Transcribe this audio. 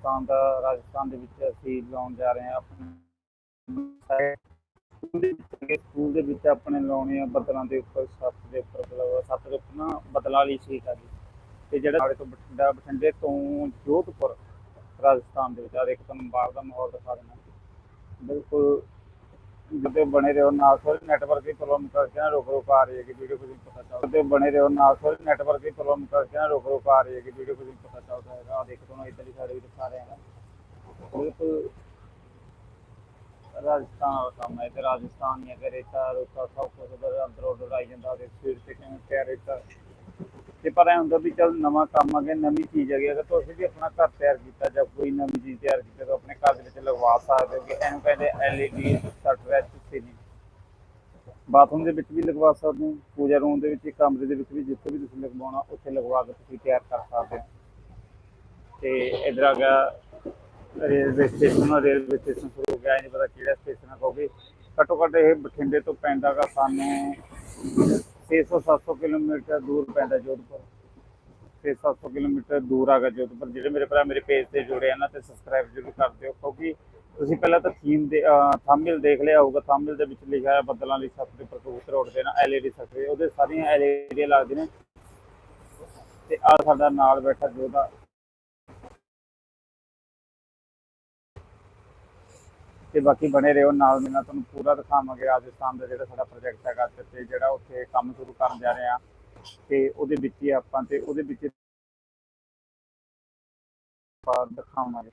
ਰਾਜਸਥਾਨ ਦਾ, ਰਾਜਸਥਾਨ ਦੇ ਵਿੱਚ ਅਸੀਂ ਲਾਉਣ ਜਾ ਰਹੇ ਹਾਂ ਆਪਣੇ ਸਕੂਲ ਦੇ ਵਿੱਚ ਆਪਣੇ ਲਾਉਣੇ ਆ ਬਦਲਾਂ ਦੇ ਉੱਪਰ, ਸੱਤ ਦੇ ਉੱਪਰ ਮਤਲਬ ਸੱਤ ਦੇ ਉੱਪਰ ਨਾ ਬੱਦਲਾਂ ਲਈ ਸ਼ੀਟ ਆ ਜੀ। ਤੇ ਜਿਹੜਾ ਸਾਡੇ ਤੋਂ ਬਠਿੰਡਾ, ਬਠਿੰਡੇ ਤੋਂ ਜੋਧਪੁਰ, ਰਾਜਸਥਾਨ ਦੇ ਵਿੱਚ ਆ ਦੇਖ ਤੁਹਾਨੂੰ ਬਾਹਰ ਦਾ ਮਾਹੌਲ ਦਿਖਾ ਦਿੰਦਾ ਬਿਲਕੁਲ ਜਿੱਦੇ ਬਣੇ ਰਹੋ ਨਾਲ ਥੋੜੀ ਨੈਟਵਰਕ ਦੀ ਪ੍ਰੋਬਲਮ ਕਰਕੇ ਨਾ ਰੁਕ ਰੁਕ ਆ ਰਹੀ ਹੈ ਕਿ ਵੀਡੀਓ ਕੁਝ ਪਤਾ ਚੱਲਦਾ। ਤੇ ਬਣੇ ਰਹੋ ਨਾਲ ਥੋੜੀ ਨੈਟਵਰਕ ਦੀ ਪ੍ਰੋਬਲਮ ਕਰਕੇ ਨਾ ਰੁਕ ਰੁਕ ਆ ਰਹੀ ਹੈ ਕਿ ਵੀਡੀਓ ਕੁਝ ਪਤਾ ਚੱਲਦਾ ਹੈਗਾ। ਆ ਦੇਖੋ, ਤੁਹਾਨੂੰ ਇੱਧਰਲੀ ਸਾਈਡ ਵੀ ਦਿਖਾ ਰਹੇ ਹਾਂ ਬਿਲਕੁਲ ਰਾਜਸਥਾਨ ਵਾਲਾ ਕੰਮ ਹੈ ਤੇ ਰਾਜਸਥਾਨ ਹੀ ਰੇਤਾ ਰੋਤਾ ਸਭ ਕੁਝ ਅੰਦਰ ਉਧਰ ਆਈ ਜਾਂਦਾ ਤੇ ਸਪੀਡ ਤੇ ਕਿਵੇਂ ਪਿਆ ਰੇਤਾ। ਤੇ ਪਰ ਐ ਹੁੰਦਾ ਵੀ ਚੱਲ ਨਵਾਂ ਕੰਮ ਆ ਗਿਆ, ਨਵੀਂ ਚੀਜ਼ ਆ ਗਈ, ਅਗਰ ਤੁਸੀਂ ਵੀ ਆਪਣਾ ਘਰ ਤਿਆਰ ਕੀਤਾ ਜਾਂ ਕੋਈ ਨਵੀਂ ਚੀਜ਼ ਤਿਆਰ ਕੀਤੀ, ਤਾਂ ਆਪਣੇ ਘਰ ਦੇ ਵਿੱਚ ਲਗਵਾ ਸਕਦੇ ਹੋ ਕਿ ਇਹਨੂੰ ਕਹਿੰਦੇ ਐਲਈਡੀ ਸਟਰ ਐਚ ਸੀਨੀ ਬਾਥਰੂਮ ਦੇ ਵਿੱਚ ਵੀ ਲਗਵਾ ਸਕਦੇ ਹੋ, ਪੂਜਾ ਰੂਮ ਦੇ ਵਿੱਚ, ਕਮਰੇ ਦੇ ਵਿੱਚ ਵੀ ਜਿੱਥੇ ਵੀ ਤੁਸੀਂ ਲਗਵਾਉਣਾ, ਉੱਥੇ ਲਗਵਾ ਕੇ ਤੁਸੀਂ ਤਿਆਰ ਕਰ ਸਕਦੇ ਹੋ। ਤੇ ਇਧਰ ਆ ਗਿਆ, ਰੇਲਵੇ ਸਟੇਸ਼ਨ ਰੇਲਵੇ ਸਟੇਸ਼ਨ ਹੋ ਗਿਆ ਨਹੀਂ ਪਤਾ ਕਿਹੜਾ ਸਟੇਸ਼ਨ ਹੈ ਕਿਉਂਕਿ ਘੱਟੋ ਘੱਟ ਇਹ ਬਠਿੰਡੇ ਤੋਂ ਪੈਂਦਾ ਗਾ ਸਾਨੂੰ 600-700 ਕਿਲੋਮੀਟਰ ਦੂਰ ਪੈਂਦਾ ਜੋਧਪੁਰ। 600-700 ਕਿਲੋਮੀਟਰ ਦੂਰ ਆ ਗਿਆ ਜੋਧਪੁਰ। ਜਿਹੜੇ ਮੇਰੇ ਭਰਾ ਮੇਰੇ ਪੇਜ ਤੇ ਜੁੜੇ ਆ ਨਾ ਤੇ ਸਬਸਕ੍ਰਾਈਬ ਜ਼ਰੂਰ ਕਰ ਦਿਓ, ਕਿਉਂਕਿ ਤੁਸੀਂ ਪਹਿਲਾਂ ਤਾਂ ਥੀਮ ਦੇ ਥੰਬਨੇਲ ਦੇਖ ਲਿਆ ਹੋਊਗਾ। ਥੰਬਨੇਲ ਦੇ ਵਿੱਚ ਲਿਖਿਆ ਹੈ ਬੱਦਲਾਂ ਲਈ ਛੱਤ ਦੇ ਉੱਪਰ ਕਬੂਤਰ ਉੱਡਦੇ ਨੇ ਐਲਈਡੀ ਸਫੇ ਉਹਦੇ ਸਾਰੀਆਂ ਐਲਈਡੀ ਲੱਗਦੇ ਨੇ। ਤੇ ਆ ਸਾਡਾ ਨਾਲ ਬੈਠਾ ਜੋਧਾ। ਤੇ ਬਾਕੀ ਬਣੇ ਰਹੋ ਨਾਲ ਮੈਂ ਤੁਹਾਨੂੰ ਪੂਰਾ ਦਿਖਾਵਾਂਗੇ ਰਾਜਸਥਾਨ ਦਾ ਜਿਹੜਾ ਸਾਡਾ ਪ੍ਰੋਜੈਕਟ ਹੈਗਾ ਤੇ- ਤੇ ਜਿਹੜਾ ਉੱਥੇ ਕੰਮ ਸ਼ੁਰੂ ਕਰਨ ਜਾ ਰਹੇ ਆ ਤੇ ਉਹਦੇ ਵਿੱਚ ਹੀ ਆਪਾਂ ਤੇ ਉਹਦੇ ਵਿੱਚ ਦਿਖਾਵਾਂਗੇ।